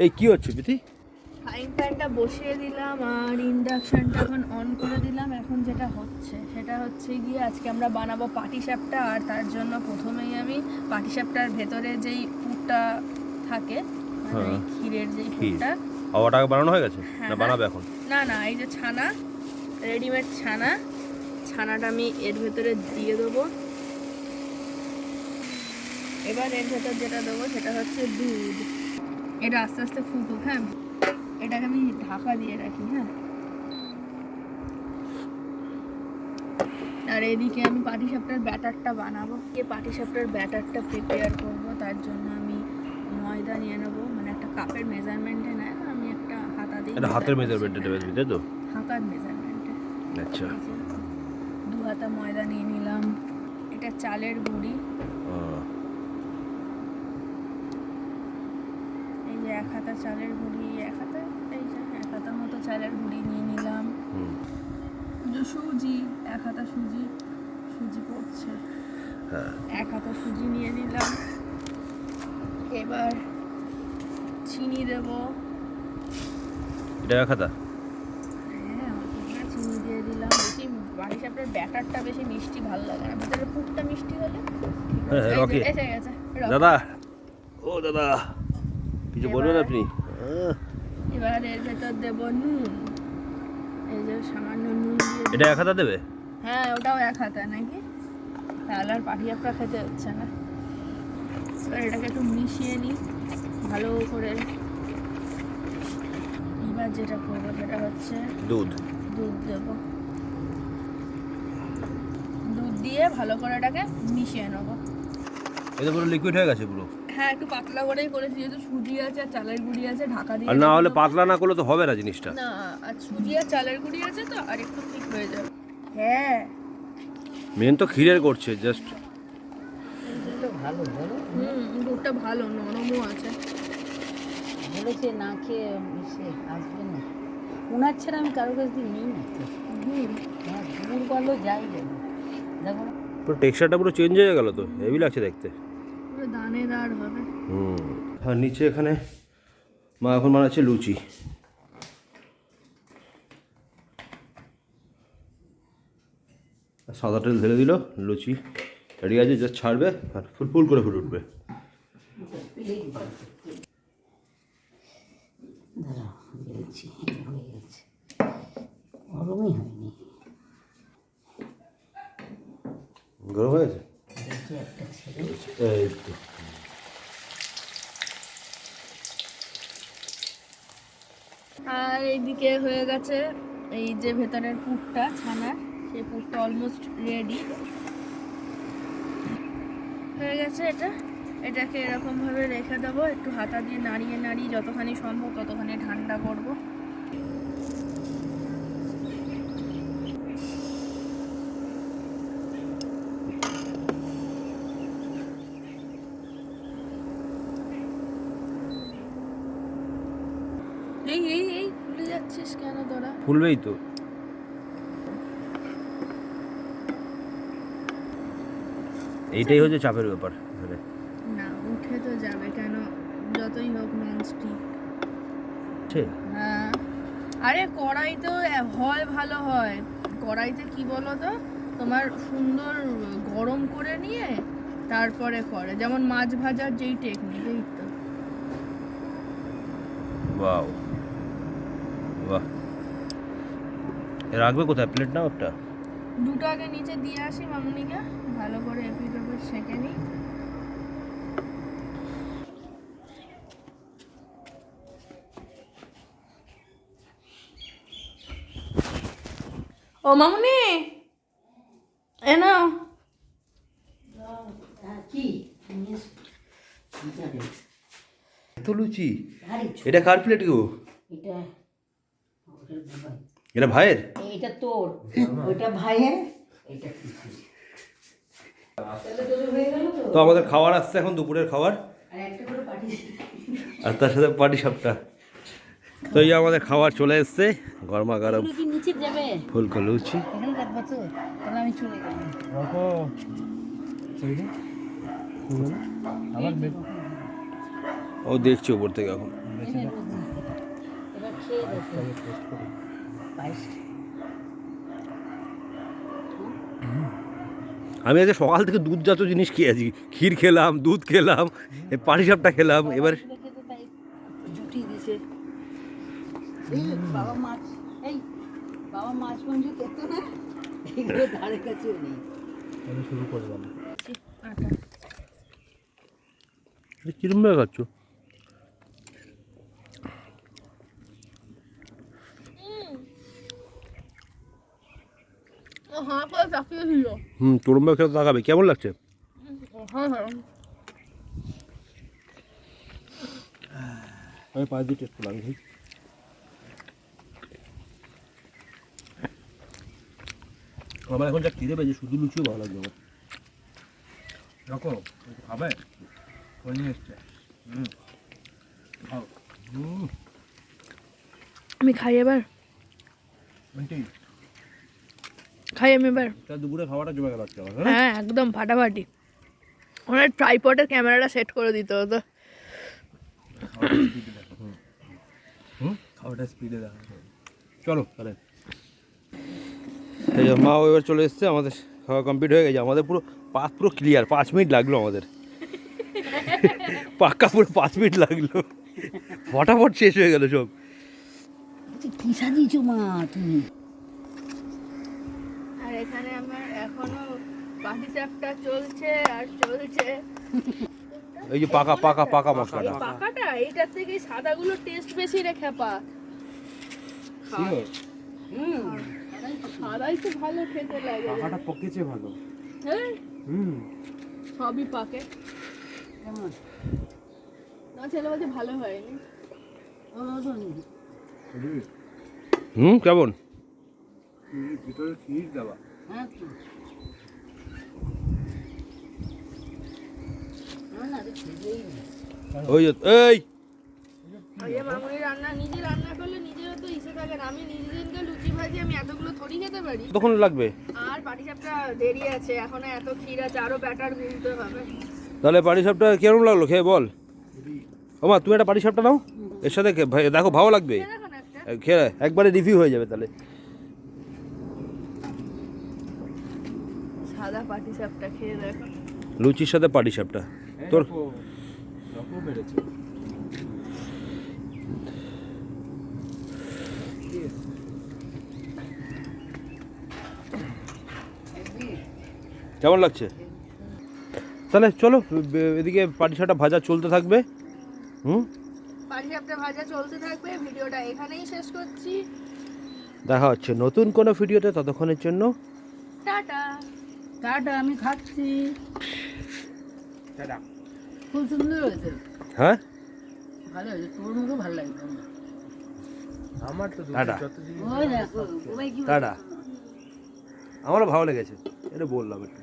এই কি হচ্ছে বিথি ফ্রাইং প্যানটা বসিয়ে দিলাম আর ইন্ডাকশনটা এখন অন করে দিলাম। এখন যেটা হচ্ছে সেটা হচ্ছে গিয়ে আজকে আমরা বানাবো পাটিসাপটা আর তার জন্য প্রথমেই আমি পাটিসাপটার ভেতরে যেই পুরটা থাকে মানে হ্যাঁ। ক্ষীরের যেই। পুরটা। আওয়াটা বানানো হয়ে গেছে? হ্যাঁ, না বানাবে এখন? না না এই যে ছানা রেডিমেড ছানা ছানাটা আমি এর ভেতরে দিয়ে দেবো। এবার এর ভেতর যেটা দেবো সেটা হচ্ছে দুধ। এটা আস্তে আস্তে ফুটুক হ্যাঁ। এটাকে আমি ঢাকা দিয়ে রাখি হ্যাঁ। আর এদিকে আমি পাটিসাপটার ব্যাটারটা বানাবো। যে পাটিসাপটার ব্যাটারটা প্রিপেয়ার করব তার জন্য আমি ময়দা নিয়ে নেব মানে একটা কাপের মেজারমেন্টে নেয় আমি একটা হাতা দিয়ে এটা হাতের মেজারমেন্টে নেবে তাই তো? হাতার মেজারমেন্টে আচ্ছা। দু হাতা ময়দা নিয়ে নিলাম। এটা চালের গুঁড়ি আহ, এই যে এক হাতা চালের গুঁড়ি এক হাতা এই যে এক হাতার মতো চালের গুঁড়ি নিয়ে নিলাম। সুজি এক হাতা সুজি সুজি পড়ছে। হ্যাঁ। এক হাতা সুজি নিয়ে নিলাম। এবার চিনি দেব। এটা এক হাতা? হ্যাঁ চিনি দিয়ে দিলাম। বেশি বাড়ি সাপটার ব্যাটারটা বেশি মিষ্টি ভালো লাগে না। ভেতরে পুরটা মিষ্টি হলে হ্যাঁ, রকি। দাদা। ও দাদা। কিছু বলবেন আপনি? এবার এর ভেতর দেব নুন। এই যে সামান্য নুন দিয়ে এটা এক হাতা দেবে? হ্যাঁ ওটাও এক হাতা নাকি? তাহলে আর পাটিয়াপটা খেতে হচ্ছে না। এবার এটাকে একটু মিশিয়ে নিই ভালো করে। এবার যেটা করব সেটা হচ্ছে দুধ। দুধ দেব। দুধ দিয়ে ভালো করে এটাকে মিশিয়ে নেব। এটা পুরো লিকুইড হয়ে গেছে পুরো। হ্যাঁ একটু পাতলা করেই করেছি যেহেতু সুজি আছে আর চালের গুঁড়ি আছে ঢাকা দিয়ে আর না হলে পাতলা না করলে তো হবে না জিনিসটা। না আর সুজি আর চালের গুঁড়ি আছে তো আর একটু ঠিক হয়ে যাবে। হ্যাঁ। মেন তো ক্ষীরের করছে জাস্ট ভালো হুম দুধটা ভালো নরমও আছে। বলেছে না খেয়ে সে আসবে না। ওনার ছাড়া আমি কাছ দিয়ে নিই না হ্যাঁ গুড় বলো যাই বলো। দেখো। পুরো টেক্সচারটা পুরো চেঞ্জ হয়ে গেল তো হেভি লাগছে দেখতে। পুরো দানেদার হবে। হুম। আর নিচে এখানে মা এখন বানাচ্ছে লুচি। সাদা তেল ঢেলে দিল লুচি রেডি আছে জাস্ট ছাড়বে আর ফুল ফুল করে ফুটে উঠবে। গরম হয়ে গেছে? দেখি একটা ছেড়ে এই তো। আর এইদিকে হয়ে গেছে এই যে ভেতরের পুরটা ছানার সেই পুরটা অলমোস্ট রেডি হয়ে গেছে এটা। এটাকে এরকমভাবে রেখে দেবো একটু হাতা দিয়ে নাড়িয়ে নাড়িয়ে যতখানি সম্ভব ততখানি ঠান্ডা করব। এই এই ভুলে যাচ্ছিস কেন তোরা? ফুলবেই তো। এইটাই হচ্ছে চাপের ব্যাপার এখানে। না উঠে তো যাবে কেন? যতই হোক নন স্টিক ঠিক হ্যাঁ। আরে কড়াই তো হয় ভালো হয়। কড়াইতে কি বলো তো তোমার সুন্দর গরম করে নিয়ে তারপরে করে। যেমন মাছ ভাজার যেই টেকনিক এই তো। বাও বাহ। রাখবে কোথায়? প্লেট নাও একটা। দুটো আগে নিচে দিয়ে আসি মামুনিকে। ভালো করে এপিট ওপিট সেঁকে নিই। ও মামুনি! এ নাও। এসো। এটা লুচি এটা কার প্লেট গো? এটা। এটা ভাইয়ের? এইটা তোর। ওইটা ভাইয়ের? এটা তো। তো আমাদের খাবার আসছে এখন দুপুরের খাবার আর একটা করে পাঠিয়ে আর তার সাথে পাটি সাপটা। তো এই আমাদের খাবার চলে এসছে। গরমা গরম। নিচে ফুলকো লুচি। ও দেখছি উপর থেকে এখন। খেয়ে দেখো পায়েস আমি আজকে সকাল থেকে দুধজাত জিনিস খেয়েছি ক্ষীর খেলাম দুধ খেলাম পাটিসাপটা খেলাম এবার জুটি দিছে বাবা মাছ। এই বাবা মাছ মাংস খেত না। এগুলো ধারে কাছেও নেই শুরু করলাম আটা কিরম খাচ্ছ ও হ্যাঁ করে তাকিয়ে ছিল হুম তোরম খেতে তাকাবে কেমন লাগছে? হ্যাঁ হ্যাঁ। আমি পাঁচ দিয়ে টেস্ট করলাম ভাই আমার এখন যা খিদে পেয়েছে শুধু লুচিও ভালো লাগবে আমার। একটু খাবে ওই নিয়ে এসছে। হুম হুম আমি খাই এবার। খাই আমি এবার। তা দুপুরে খাওয়াটা জমে গেল হ্যাঁ? হ্যাঁ একদম ফাটাফাটি। ওনার ট্রাইপডের ক্যামেরাটা সেট করে দিতে হতো। খাওয়াটা স্পিডে দেখো হুম? খাওয়াটা স্পিডে দেখো। চলো তাহলে। এই যে মাও এবার চলে এসছে আমাদের খাওয়া কমপ্লিট হয়ে গেছে। আমাদের পুরো পাঁচ পুরো ক্লিয়ার পাঁচ মিনিট লাগল আমাদের। পাক্কা পুরো পাঁচ মিনিট লাগল। ফটাফট শেষ হয়ে গেল সব। আচ্ছা, কি সাজিয়েছো মা তুমি? এখানে আমার এখনও বাকি চাপটা চলছে আর চলছে। এই যে পাকা পাকা পাকা মশলাটা। পাকাটা? এইটার থেকে সাদাগুলো টেস্ট বেশি রে খেপা। হুম। সাদাই তো ভালো খেতে লাগে। পাখাটা পকেছে ভালো। হ্যাঁ? হুম। সবই পাকে। কেমন? না ছেলে বলছে ভালো হয়নি। হুম। কেমন? ভিতরে ক্ষীর দেওয়া। ওই এই! আগে মামুনি রান্না নিজে রান্না করলে নিজেরও তো ইসে থাকে না। আমি নিজে লুচি ভাজি আমি এতগুলো থরি খেতে পারি। কতক্ষণ লাগবে? আর পাটিসাপটা দেরি আছে এখনও এত ক্ষীর আছে আরও ব্যাটার গুলতে হবে। তাহলে পাটি সাপটা কেমন লাগল খেয়ে বল? ওমা তুমি একটা পাটি সাপটা নাও। এর সাথে ভাই- দেখো ভালো লাগবে। খেয়ে একবারে রিভিউ হয়ে যাবে তাহলে। সাদা পাটিসাপটা খেয়ে দেখো। লুচির সাথে পাটি সাপটা। তোর তোর কেমন লাগছে? তাহলে চলো এদিকে পাটি সাপটা ভাজা চলতে থাকবে। হুম? পাটিসাপটা ভাজা চলতে থাকবে ভিডিওটা এখানেই শেষ করছি। দেখা হচ্ছে নতুন কোনো ভিডিওতে ততক্ষণের জন্য। টাটা। টাটা আমি খাচ্ছি। টাটা। খুব সুন্দর হয়েছে। হ্যাঁ? ভালো হয়েছে তোর মুখে ভালো লাগছে আমার তো টাটা। যত দেখো টাটা। আমারও ভালো লেগেছে এটা বললাম একটু।